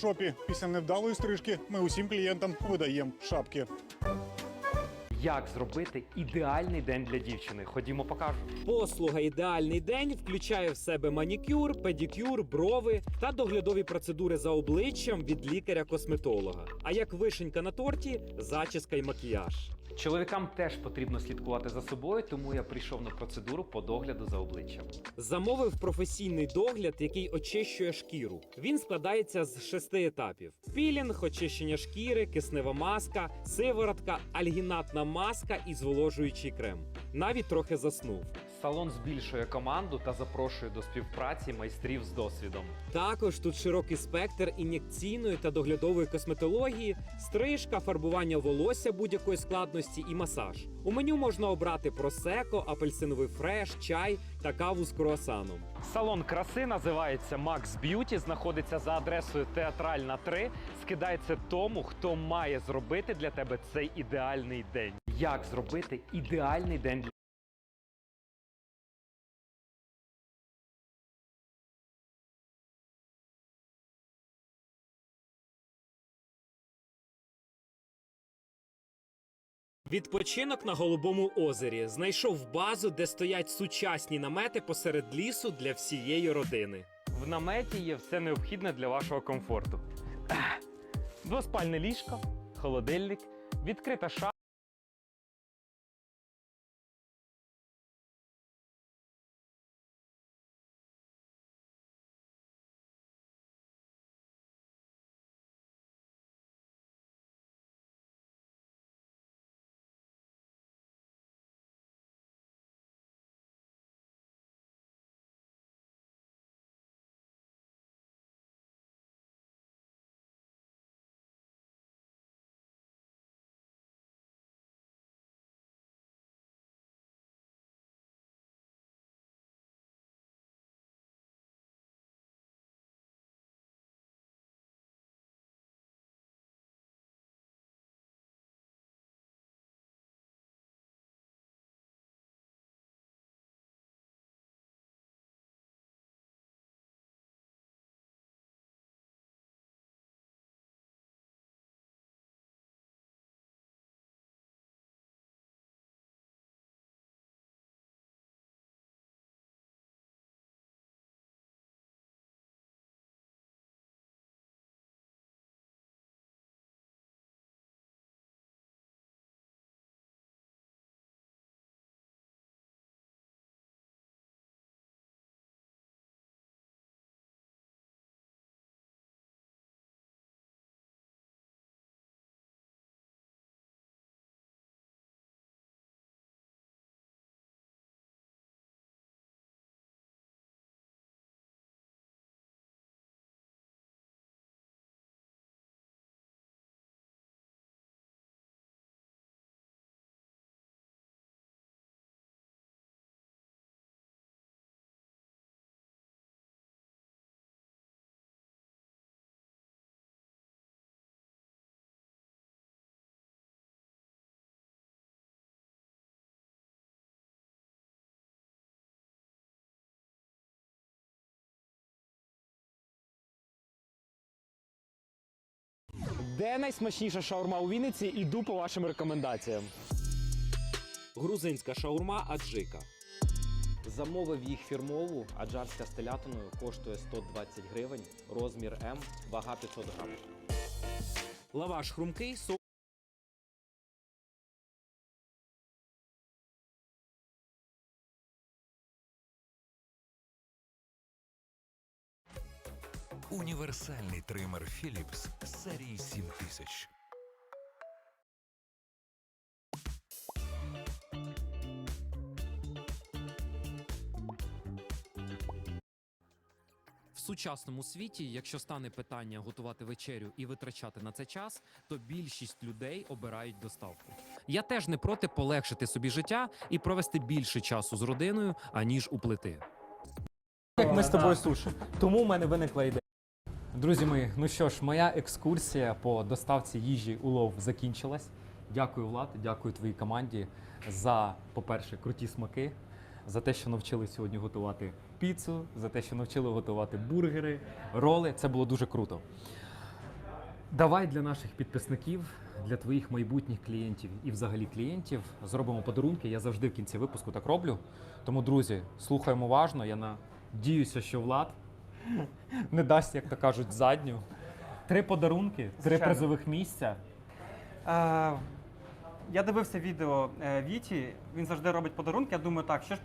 шопі. Після невдалої стрижки ми усім клієнтам видаємо шапки. Як зробити ідеальний день для дівчини? Ходімо, покажу. Послуга ідеальний день включає в себе манікюр, педикюр, брови та доглядові процедури за обличчям від лікаря-косметолога. А як вишенька на торті, зачіска й макіяж. Чоловікам теж потрібно слідкувати за собою, тому я прийшов на процедуру по догляду за обличчям. Замовив професійний догляд, який очищує шкіру. Він складається з шести етапів: пілінг, очищення шкіри, киснева маска, сиворотка, альгінатна маска і зволожуючий крем. Навіть трохи заснув. Салон збільшує команду та запрошує до співпраці майстрів з досвідом. Також тут широкий спектр ін'єкційної та доглядової косметології, стрижка, фарбування волосся будь-якої складності і масаж. У меню можна обрати просеко, апельсиновий фреш, чай та каву з круасаном. Салон краси називається Max Beauty, знаходиться за адресою Театральна 3. Скидається тому, хто має зробити для тебе цей ідеальний день. Як зробити ідеальний день для Відпочинок на Голубому озері знайшов базу, де стоять сучасні намети посеред лісу для всієї родини. В наметі є все необхідне для вашого комфорту. Двоспальне ліжко, холодильник, відкрита шафа. Де найсмачніша шаурма у Вінниці? Іду по вашим рекомендаціям. Грузинська шаурма аджика. Замовив їх фірмову, аджарська з телятиною коштує 120 гривень, розмір М, вага 500 грам. Лаваш хрумкий, со... Універсальний тример Philips серії 7000. В сучасному світі, якщо стане питання готувати вечерю і витрачати на це час, то більшість людей обирають доставку. Я теж не проти полегшити собі життя і провести більше часу з родиною, аніж у плити. Як ми з тобою суші. Тому в мене виникла ідея. Друзі мої, ну що ж, моя екскурсія по доставці їжі улов закінчилась. Дякую, Влад, дякую твоїй команді за, по-перше, круті смаки, за те, що навчили сьогодні готувати піцу, за те, що навчили готувати бургери, роли. Це було дуже круто. Давай для наших підписників, для твоїх майбутніх клієнтів і взагалі клієнтів зробимо подарунки. Я завжди в кінці випуску так роблю. Тому, друзі, слухаємо уважно. Я надіюся, що Влад не дасть, як то кажуть, задню. Три подарунки, три Звичайно. призових місця. Е, я дивився відео е, Віті, він завжди робить подарунки. Я думаю, так, що ж